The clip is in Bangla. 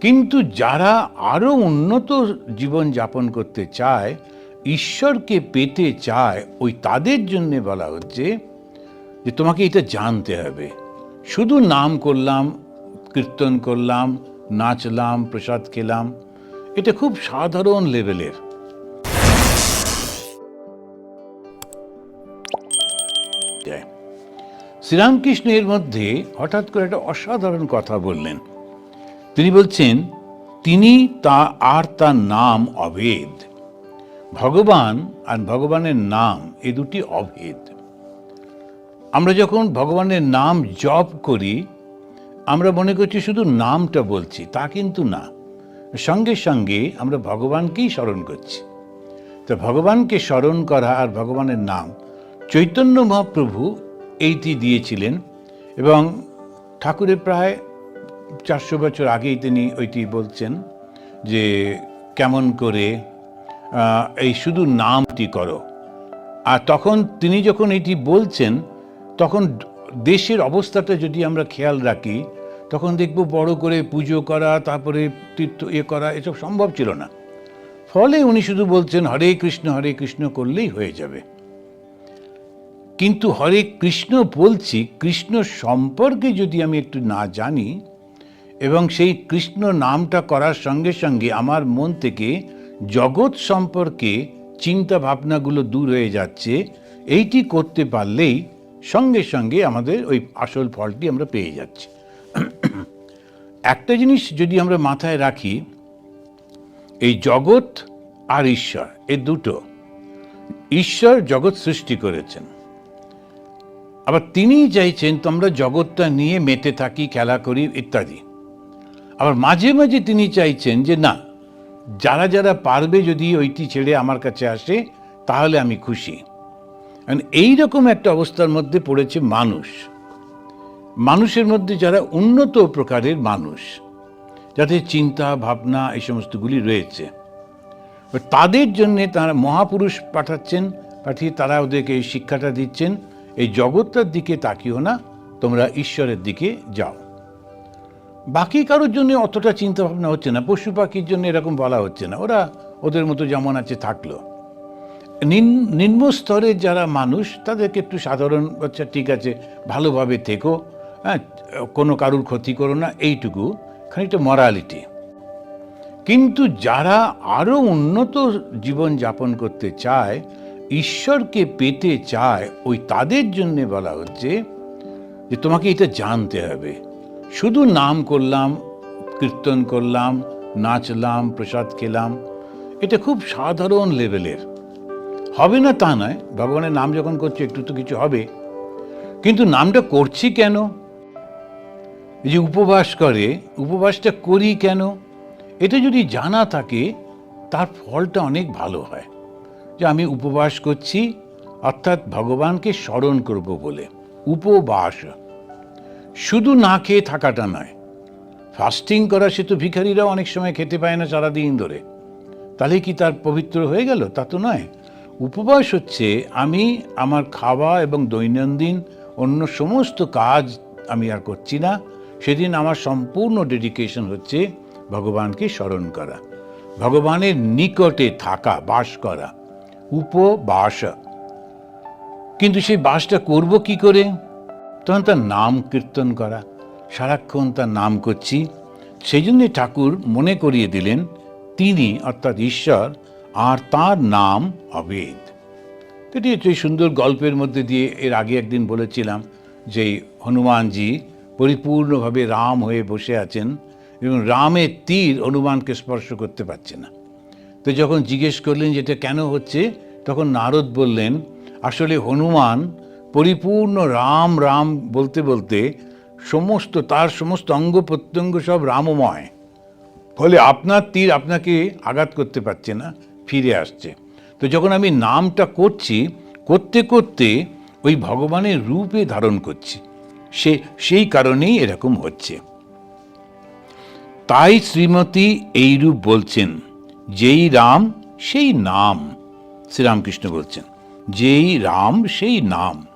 কিন্তু যারা আরও উন্নত জীবন যাপন করতে চায়, ঈশ্বরকে পেতে চায়, ওই তাদের জন্য বলা হচ্ছে যে তোমাকে এটা জানতে হবে শুধু নাম করলাম, কীর্তন করলাম, নাচলাম, প্রসাদ খেলাম, এটা খুব সাধারণ লেভেলের। শ্রীরামকৃষ্ণ এর মধ্যে হঠাৎ করে একটা অসাধারণ কথা বললেন তিনি বলছেন, তিনি তা আর তার নাম অভেদ ভগবান আর ভগবানের নাম, এ দুটি অভেদ। আমরা যখন ভগবানের নাম জপ করি, আমরা মনে করছি শুধু নামটা বলছি, তা কিন্তু না। সঙ্গে সঙ্গে আমরা ভগবানকেই স্মরণ করছি। তো ভগবানকে স্মরণ করা আর ভগবানের নাম, চৈতন্য মহাপ্রভু এইটি দিয়েছিলেন এবং ঠাকুরের প্রায় চারশো বছর আগেই তিনি ওইটি বলছেন যে কেমন করে এই শুধু নামটি করো। আর তখন তিনি যখন এটি বলছেন, তখন দেশের অবস্থাটা যদি আমরা খেয়াল রাখি, তখন দেখব বড় করে পুজো করা, তারপরে তীর্থ ইয়ে করা, এসব সম্ভব ছিল না। ফলে উনি শুধু বলছেন, হরে কৃষ্ণ হরে কৃষ্ণ করলেই হয়ে যাবে। কিন্তু হরে কৃষ্ণ বলছি, কৃষ্ণ সম্পর্কে যদি আমি একটু না জানি এবং সেই কৃষ্ণ নামটা করার সঙ্গে সঙ্গে আমার মন থেকে জগৎ সম্পর্কে চিন্তা ভাবনাগুলো দূর হয়ে যাচ্ছে। এইটি করতে পারলেই সঙ্গে সঙ্গে আমাদের ওই আসল ফলটি আমরা পেয়ে যাচ্ছি। একটা জিনিস যদি আমরা মাথায় রাখি, এই জগৎ আর ঈশ্বর, এ দুটো। ঈশ্বর জগৎ সৃষ্টি করেছেন। আবার তিনিই চাইছেন তোমরা জগৎটা নিয়ে মেতে থাকি, খেলা করি ইত্যাদি। আবার মাঝে মাঝে তিনি চাইছেন যে, না, যারা যারা পারবে যদি ওইটি ছেড়ে আমার কাছে আসে, তাহলে আমি খুশি। কারণ এইরকম একটা অবস্থার মধ্যে পড়েছে মানুষ। মানুষের মধ্যে যারা উন্নত প্রকারের মানুষ, যাদের চিন্তা, ভাবনা এই সমস্তগুলি রয়েছে। তাদের জন্যে তারা মহাপুরুষ পাঠাচ্ছেন, পাঠিয়ে তারা ওদেরকে এই শিক্ষাটা দিচ্ছেন, এই জগৎটার দিকে তাকিও না, তোমরা ঈশ্বরের দিকে যাও। বাকি কারোর জন্য অতটা চিন্তা ভাবনা হচ্ছে না, পশু পাখির জন্য এরকম বলা হচ্ছে না, ওরা ওদের মতো যেমন আছে থাকল। নিম্ন স্তরের যারা মানুষ, তাদেরকে একটু সাধারণ আচ্ছা ঠিক আছে, ভালোভাবে থেকো হ্যাঁ কোনো কারুর ক্ষতি করো না, এইটুকু, খানিকটা মরালিটি কিন্তু যারা আরও উন্নত জীবন যাপন করতে চায়, ঈশ্বরকে পেতে চায়, ওই তাদের জন্যে বলা হচ্ছে যে তোমাকে এটা জানতে হবে। শুধু নাম করলাম, কীর্তন করলাম, নাচলাম, প্রসাদ খেলাম, এটা খুব সাধারণ লেভেলের। হবে না তা নয়, ভগবানের নাম যখন করছি, একটু তো কিছু হবে। কিন্তু নামটা করছি কেন? যে উপবাস করে, উপবাসটা করি কেন? এটা যদি জানা থাকে, তার ফলটা অনেক ভালো হয়। যে আমি উপবাস করছি, অর্থাৎ ভগবানকে স্মরণ করব বলে। উপবাস। শুধু না খেয়ে থাকাটা নয় ফাস্টিং করা সে তো ভিখারিরাও অনেক সময় খেতে পায় না সারাদিন ধরে। তাহলে কি তার পবিত্র হয়ে গেল? তা তো নয়। উপবাস হচ্ছে, আমি, আমার খাওয়া এবং দৈনন্দিন অন্য সমস্ত কাজ আমি আর করছি না। সেদিন আমার সম্পূর্ণ ডেডিকেশন হচ্ছে ভগবানকে স্মরণ করা, ভগবানের নিকটে থাকা, বাস করা, উপবাস। কিন্তু সেই বাসটা করব কি করে? তখন তার নাম কীর্তন করা, সারাক্ষণ তার নাম করছি। সেই জন্যে ঠাকুর মনে করিয়ে দিলেন, তিনি অর্থাৎ ঈশ্বর আর তার নাম অভেদ তো এটি হচ্ছে সুন্দর গল্পের মধ্যে দিয়ে এর আগে একদিন বলেছিলাম যে হনুমানজি পরিপূর্ণভাবে রাম হয়ে বসে আছেন এবং রামের তীর হনুমানকে স্পর্শ করতে পারছে না। তো যখন জিজ্ঞেস করলেন যে এটা কেন হচ্ছে, তখন নারদ বললেন, আসলে হনুমান পরিপূর্ণ রাম রাম বলতে বলতে সমস্ত, তার সমস্ত অঙ্গ প্রত্যঙ্গ সব রামময়। ফলে আপনার তীর আপনাকে আঘাত করতে পারছে না, ফিরে আসছে। তো যখন আমি নামটা করছি, করতে করতে ওই ভগবানের রূপে ধারণ করছি। সে, সেই কারণেই এরকম হচ্ছে। তাই শ্রীমতী এই রূপ বলছেন, যেই রাম, সেই নাম। শ্রীরামকৃষ্ণ বলছেন, যেই রাম, সেই নাম।